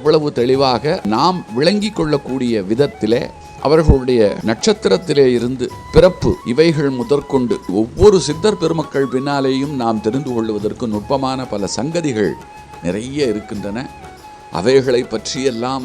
எவ்வளவு தெளிவாக நாம் விளங்கிக் கொள்ளக்கூடிய விதத்திலே அவர்களுடைய நட்சத்திரத்திலே இருந்து பிறப்பு இவைகள் முதற்கொண்டு ஒவ்வொரு சித்தர் பெருமக்கள் பின்னாலேயும் நாம் தெரிந்து கொள்வதற்கு நுட்பமான பல சங்கதிகள் நிறைய இருக்கின்றன. அவைகளை பற்றியெல்லாம்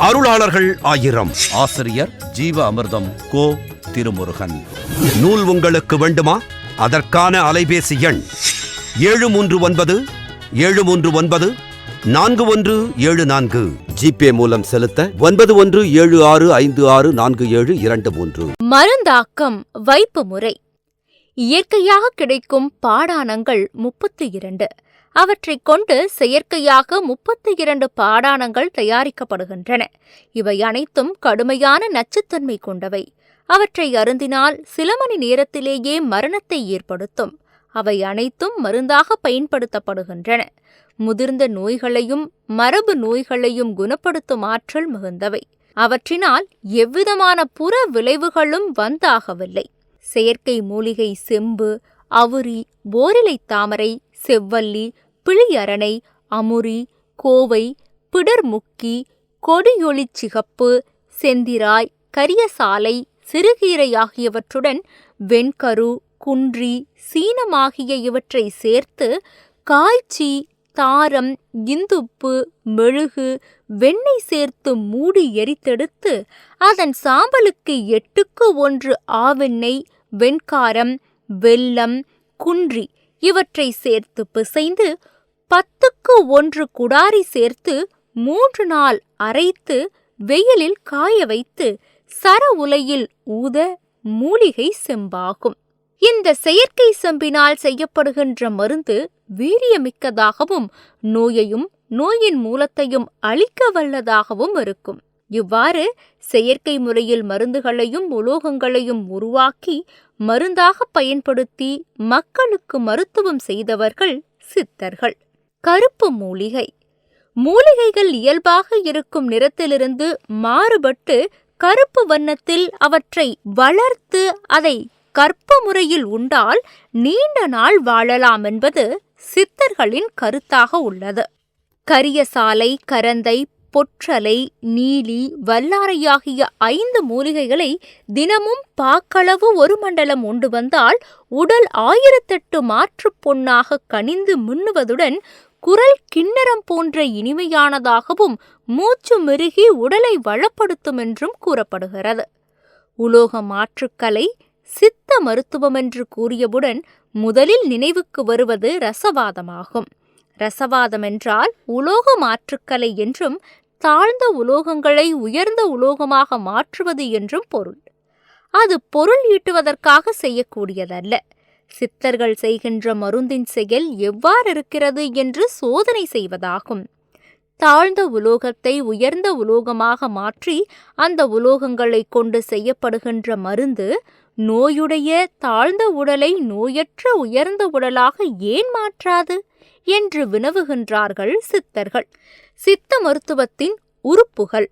அருளாளர்கள் ஆயிரம். ஆசிரியர் ஜீவ அமிர்தம் கோ திருமுருகன். நூல் உங்களுக்கு வேண்டுமா? அதற்கான அலைபேசி எண் ஏழு மூன்று ஒன்பது ஏழு மூன்று ஒன்பது நான்கு ஒன்று ஏழு நான்கு. ஜிபே மூலம் செலுத்த ஒன்பது ஒன்று ஏழு ஆறு ஐந்து ஆறு நான்கு ஏழு இரண்டு மூன்று. மருந்தாக்கம் வைப்பு முறை. இயற்கையாக கிடைக்கும் பாடானங்கள் முப்பத்தி இரண்டு. அவற்றைக் கொண்டு செயற்கையாக முப்பத்தி இரண்டு பாடானங்கள் தயாரிக்கப்படுகின்றன. இவை அனைத்தும் கடுமையான நச்சுத்தன்மை கொண்டவை. அவற்றை அருந்தினால் சில மணி நேரத்திலேயே மரணத்தை ஏற்படுத்தும். அவை அனைத்தும் மருந்தாக பயன்படுத்தப்படுகின்றன. முதிர்ந்த நோய்களையும் மரபு நோய்களையும் குணப்படுத்தும் ஆற்றல் மிகுந்தவை. அவற்றினால் எவ்விதமான புற விளைவுகளும் வந்தாகவில்லை. செயற்கை மூலிகை செம்பு அவுரி போரிலை தாமரை செவ்வல்லி பிழியரணை அமுரி கோவை பிடர்முக்கி கொடியொளிச் சிகப்பு செந்திராய் கரியசாலை சிறுகீரை ஆகியவற்றுடன் வெண்கரு குன்றி சீனமாகிய இவற்றை சேர்த்து காய்ச்சி தாரம் இந்துப்பு மெழுகு வெண்ணெய் சேர்த்து மூடி எரித்தெடுத்து அதன் சாம்பலுக்கு எட்டுக்கு ஒன்று ஆவெண்ணெய் வெண்காரம் வெல்லம் குன்றி இவற்றை சேர்த்து பிசைந்து பத்துக்கு ஒன்று குடாரி சேர்த்து மூன்று நாள் அரைத்து வெயிலில் காய வைத்து சர உலையில் ஊத மூலிகை செம்பாகும். இந்த செயற்கை செம்பினால் செய்யப்படுகின்ற மருந்து வீரியமிக்கதாகவும் நோயையும் நோயின் மூலத்தையும் அழிக்க வல்லதாகவும் இருக்கும். இவ்வாறு செயற்கை முறையில் மருந்துகளையும் உலோகங்களையும் உருவாக்கி மருந்தாக பயன்படுத்தி மக்களுக்கு மருத்துவம் செய்தவர்கள் சித்தர்கள். கருப்பு மூலிகை. மூலிகைகள் இயல்பாக இருக்கும் நிறத்திலிருந்து மாறுபட்டு கருப்பு வண்ணத்தில் அவற்றை வளர்த்து அதை கற்ப முறையில் உண்டால் நீண்ட நாள் வாழலாம் என்பது சித்தர்களின் கருத்தாக உள்ளது. கரிய சாலை கரந்தை பொற்றலை நீலி வல்லாரையாகிய ஐந்து மூலிகைகளை தினமும் பாக்களவு ஒரு மண்டலம் உண்டு வந்தால் உடல் ஆயிரத்தெட்டு மாற்றுப் பொன்னாக கனிந்து மின்னுவதுடன் குரல் கிண்ணறம் போன்ற இனிமையானதாகவும் மூச்சு மெருகி உடலை வளப்படுத்தும் என்றும் கூறப்படுகிறது. உலோக மாற்றுக்கலை சித்த மருத்துவம் என்று கூறியவுடன் முதலில் நினைவுக்கு வருவது ரசவாதமாகும். ரசவாதம் என்றால் உலோக மாற்றுக்கலை என்றும் தாழ்ந்த உலோகங்களை உயர்ந்த உலோகமாக மாற்றுவது என்றும் பொருள். அது பொருள் ஈட்டுவதற்காக செய்யக்கூடியதல்ல. சித்தர்கள் செய்கின்ற மருந்தின் செயல் எவ்வாறு இருக்கிறது என்று சோதனை செய்வதாகும். தாழ்ந்த உலோகத்தை உயர்ந்த உலோகமாக மாற்றி அந்த உலோகங்களை கொண்டு செய்யப்படுகின்ற மருந்து நோயுடைய தாழ்ந்த உடலை நோயற்ற உயர்ந்த உடலாக ஏன் மாற்றாது? என்று வினவுகின்றார்கள் சித்தர்கள். சித்த மருத்துவத்தின் உறுப்புகள்.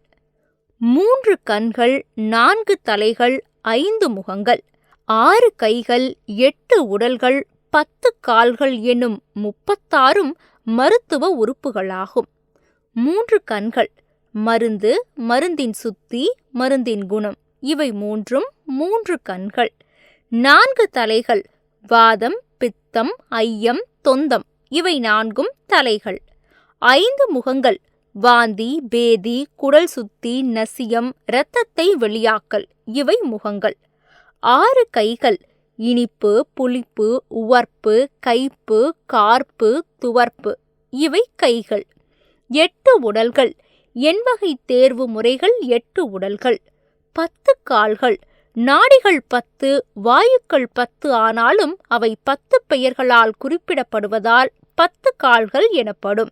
மூன்று கண்கள் நான்கு தலைகள் ஐந்து முகங்கள். ஆறு கைகள் எட்டு உடல்கள் பத்து கால்கள் எனும் முப்பத்தாறும் மருத்துவ உறுப்புகளாகும். மூன்று கண்கள். மருந்து மருந்தின் சுத்தி மருந்தின் குணம். இவை மூன்றும் மூன்று கண்கள் நான்கு தலைகள் வாதம் பித்தம் ஐயம் தொந்தம் இவை நான்கும் தலைகள். ஐந்து முகங்கள் வாந்தி பேதி குடல் சுத்தி நசியம் இரத்தத்தை வெளியாக்கல் இவை முகங்கள். ஆறு கைகள் இனிப்பு புளிப்பு உவர்ப்பு கைப்பு கார்ப்பு துவர்ப்பு இவை கைகள். எட்டு உடல்கள் எண்வகை தேர்வு முறைகள் எட்டு உடல்கள். பத்து கால்கள் நாடிகள் பத்து வாயுக்கள் பத்து ஆனாலும் அவை பத்து பெயர்களால் குறிப்பிடப்படுவதால் பத்து கால்கள் எனப்படும்.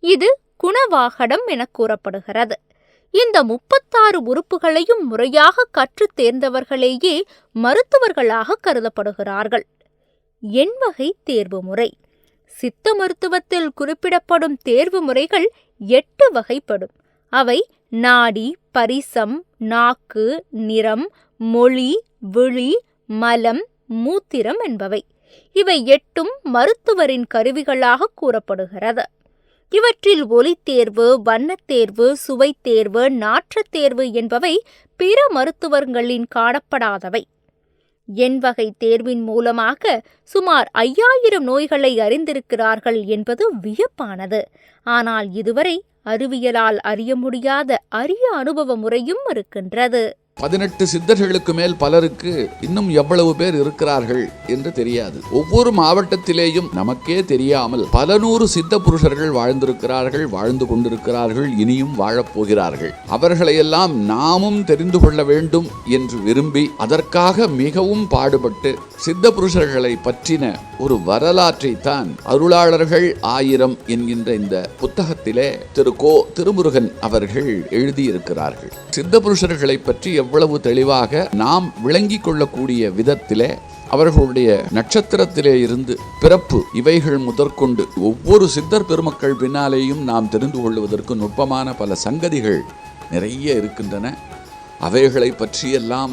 இது குணவாகடம் என கூறப்படுகிறது. இந்த முப்பத்தாறு உறுப்புகளையும் முறையாக கற்றுத் தேர்ந்தவர்களேயே மருத்துவர்களாக கருதப்படுகிறார்கள். எண்வகை தேர்வு முறை. சித்த மருத்துவத்தில் குறிப்பிடப்படும் தேர்வு முறைகள் எட்டு வகைப்படும். அவை நாடி பரிசம் நாக்கு நிறம் மொழி விழி மலம் மூத்திரம் என்பவை. இவை எட்டும் மருத்துவரின் கருவிகளாக கூறப்படுகிறது. இவற்றில் ஒலித்தேர்வு வண்ணத்தேர்வு சுவைத்தேர்வு நாற்றத் தேர்வு என்பவை பிற மருத்துவர்களின் காணப்படாதவை. எண்வகை தேர்வின் மூலமாக சுமார் ஐயாயிரம் நோய்களை அறிந்திருக்கிறார்கள் என்பது வியப்பானது. ஆனால் இதுவரை அறிவியலால் அறிய முடியாத அரிய அனுபவ முறையும் இருக்கின்றது. பதினெட்டு சித்தர்களுக்கு மேல் பலருக்கு இன்னும் எவ்வளவு பேர் இருக்கிறார்கள் என்று தெரியாது. ஒவ்வொரு மாவட்டத்திலேயும் நமக்கே தெரியாமல் பல நூறு சித்த புருஷர்கள் வாழ்ந்திருக்கிறார்கள் வாழ்ந்து கொண்டிருக்கிறார்கள் இனியும் வாழப்போகிறார்கள் அவர்களையெல்லாம் நாமும் தெரிந்து கொள்ள வேண்டும் என்று விரும்பி அதற்காக மிகவும் பாடுபட்டு சித்த புருஷர்களை பற்றின ஒரு வரலாற்றை தான் அருளாளர்கள் ஆயிரம் என்கின்ற இந்த புத்தகத்திலே திரு கோ திருமுருகன் அவர்கள் எழுதியிருக்கிறார்கள். சித்த புருஷர்களை பற்றி எவ்வளவு தெளிவாக நாம் விளங்கிக் கொள்ளக்கூடிய விதத்திலே அவர்களுடைய நட்சத்திரத்திலே இருந்து பிறப்பு இவைகள் முதற்கொண்டு ஒவ்வொரு சித்தர் பெருமக்கள் பின்னாலேயும் நாம் தெரிந்து கொள்வதற்கு நுட்பமான பல சங்கதிகள் நிறைய இருக்கின்றன. அவைகளை பற்றியெல்லாம்